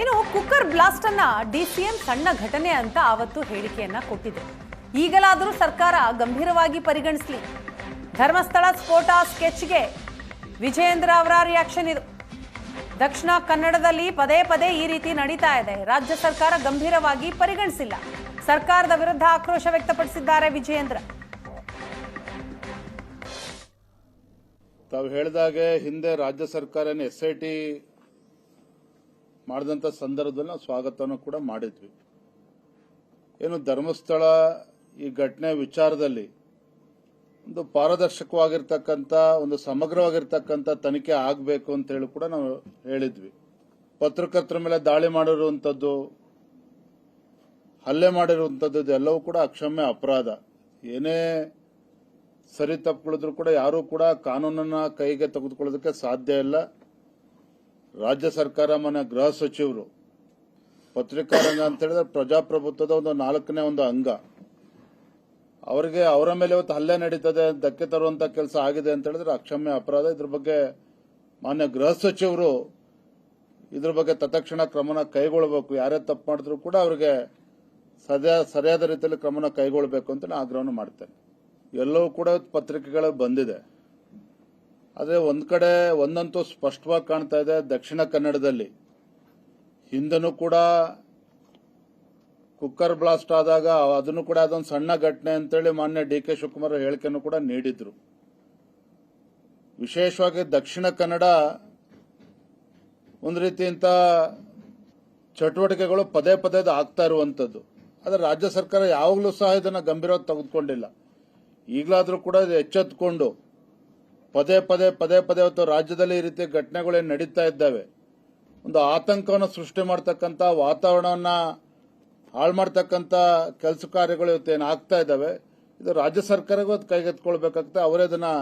ಇನ್ನು cooker blast ಅನ್ನ DCM ಸಣ್ಣ ಘಟನೆ ಅಂತ ಆವತ್ತು ಹೇಳಿಕೆಯನ್ನ ಕೊಟ್ಟಿದೆ. ಈಗಲಾದರೂ ಸರ್ಕಾರ ಗಂಭೀರವಾಗಿ ಪರಿಗಣಿಸಲಿ. ಧರ್ಮಸ್ಥಳ ಸ್ಫೋಟ ಸ್ಕೆಚ್ಗೆ ವಿಜಯೇಂದ್ರ ಅವರ ರಿಯಾಕ್ಷನ್ ಇದು. ದಕ್ಷಿಣ ಕನ್ನಡದಲ್ಲಿ ಪದೇ ಪದೇ ಈ ರೀತಿ ನಡೀತಾ ಇದೆ. ರಾಜ್ಯ ಸರ್ಕಾರ ಗಂಭೀರವಾಗಿ ಪರಿಗಣಿಸಿಲ್ಲ. ಸರ್ಕಾರದ ವಿರುದ್ಧ ಆಕ್ರೋಶ ವ್ಯಕ್ತಪಡಿಸಿದ್ದಾರೆ ವಿಜಯೇಂದ್ರ. ತಾವು ಹೇಳಿದಾಗೆ ಹಿಂದೆ ರಾಜ್ಯ ಸರ್ಕಾರ ಎಸ್ ಐ ಟಿ ಮಾಡಿದಂಥ ಸಂದರ್ಭದಲ್ಲಿ ನಾವು ಸ್ವಾಗತವನ್ನು ಕೂಡ ಮಾಡಿದ್ವಿ. ಏನು ಧರ್ಮಸ್ಥಳ ಈ ಘಟನೆ ವಿಚಾರದಲ್ಲಿ ಒಂದು ಪಾರದರ್ಶಕವಾಗಿರ್ತಕ್ಕಂಥ, ಒಂದು ಸಮಗ್ರವಾಗಿರ್ತಕ್ಕಂಥ ತನಿಖೆ ಆಗಬೇಕು ಅಂತ ಹೇಳಿ ಕೂಡ ನಾವು ಹೇಳಿದ್ವಿ. ಪತ್ರಕರ್ತರ ಮೇಲೆ ದಾಳಿ ಮಾಡಿರುವಂಥದ್ದು, ಹಲ್ಲೆ ಮಾಡಿರುವಂಥದ್ದು ಇದೆಲ್ಲವೂ ಕೂಡ ಅಕ್ಷಮ್ಯ ಅಪರಾಧ. ಏನೇ ಸರಿ ತಪ್ಪುಗಳಿದ್ರು ಕೂಡ ಯಾರೂ ಕೂಡ ಕಾನೂನನ್ನ ಕೈಗೆ ತೆಗೆದುಕೊಳ್ಳೋದಕ್ಕೆ ಸಾಧ್ಯ ಇಲ್ಲ. ರಾಜ್ಯ ಸರ್ಕಾರ ಮನೆ ಗೃಹ ಸಚಿವರು, ಪತ್ರಿಕಾ ರಂಗ ಅಂತ ಹೇಳಿದ್ರೆ ಪ್ರಜಾಪ್ರಭುತ್ವದ ಒಂದು ನಾಲ್ಕನೇ ಒಂದು ಅಂಗ. ಅವರಿಗೆ ಅವರ ಮೇಲೆ ಇವತ್ತು ಹಲ್ಲೆ ನಡೀತದೆ, ಧಕ್ಕೆ ತರುವಂತ ಕೆಲಸ ಆಗಿದೆ ಅಂತ ಹೇಳಿದ್ರೆ ಅಕ್ಷಮ್ಯ ಅಪರಾಧ. ಇದ್ರ ಬಗ್ಗೆ ಮಾನ್ಯ ಗೃಹ ಸಚಿವರು ಇದ್ರ ಬಗ್ಗೆ ತತ್ಕ್ಷಣ ಕ್ರಮನ ಕೈಗೊಳ್ಳಬೇಕು. ಯಾರೇ ತಪ್ಪು ಮಾಡಿದ್ರು ಕೂಡ ಅವರಿಗೆ ಸದ್ಯ ಸರಿಯಾದ ರೀತಿಯಲ್ಲಿ ಕ್ರಮನ ಕೈಗೊಳ್ಳಬೇಕು ಅಂತ ನಾನು ಆಗ್ರಹವನ್ನು ಮಾಡ್ತೇನೆ. ಎಲ್ಲವೂ ಕೂಡ ಪತ್ರಿಕೆಗಳು ಬಂದಿದೆ. ಆದರೆ ಒಂದು ಕಡೆ ಒಂದಂತೂ ಸ್ಪಷ್ಟವಾಗಿ ಕಾಣ್ತಾ ಇದೆ ದಕ್ಷಿಣ ಕನ್ನಡದಲ್ಲಿ. ಹಿಂದನೂ ಕೂಡ ಕುಕ್ಕರ್ ಬ್ಲಾಸ್ಟ್ ಆದಾಗ ಅದನ್ನು ಕೂಡ ಅದೊಂದು ಸಣ್ಣ ಘಟನೆ ಅಂತೇಳಿ ಮಾನ್ಯ ಡಿ ಕೆ ಶಿವಕುಮಾರ್ ಹೇಳಿಕೆಯನ್ನು ಕೂಡ ನೀಡಿದ್ರು. ವಿಶೇಷವಾಗಿ ದಕ್ಷಿಣ ಕನ್ನಡ ಒಂದು ರೀತಿಯಂತ ಚಟುವಟಿಕೆಗಳು ಪದೇ ಪದೇ ಆಗ್ತಾ ಇರುವಂತದ್ದು. ಆದರೆ ರಾಜ್ಯ ಸರ್ಕಾರ ಯಾವಾಗಲೂ ಸಹ ಇದನ್ನ ಗಂಭೀರವಾಗಿ ತೆಗೆದುಕೊಂಡಿಲ್ಲ. ಈಗಲಾದರೂ ಕೂಡ ಎಚ್ಚೆತ್ತುಕೊಂಡು ಪದೇ ಪದೇ ಪದೇ ಪದೇ ಇವತ್ತು ರಾಜ್ಯದಲ್ಲಿ ಈ ರೀತಿ ಘಟನೆಗಳು ಏನು ನಡೀತಾ ಇದ್ದಾವೆ. ಒಂದು ಆತಂಕವನ್ನು ಸೃಷ್ಟಿ ಮಾಡ್ತಕ್ಕಂಥ ವಾತಾವರಣವನ್ನು ಹಾಳು ಮಾಡ್ತಕ್ಕಂಥ ಕೆಲಸ ಕಾರ್ಯಗಳು ಇವತ್ತೇನು ಆಗ್ತಾ ಇದ್ದಾವೆ, ಇದು ರಾಜ್ಯ ಸರ್ಕಾರಗೂ ಅದು ಕೈಗೆತ್ಕೊಳ್ಬೇಕಾಗ್ತದೆ ಅವರೇ ಅದನ್ನು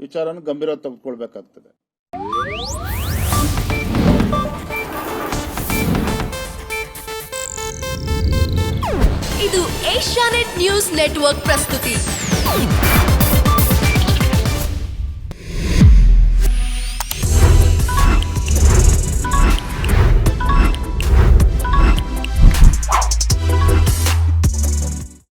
ವಿಚಾರವನ್ನು ಗಂಭೀರವಾಗಿ ತೆಗೆದುಕೊಳ್ಬೇಕಾಗ್ತದೆ. ಇದು ಏಷ್ಯಾನೆಟ್ ನ್ಯೂಸ್ ನೆಟ್ವರ್ಕ್ ಪ್ರಸ್ತುತಿ.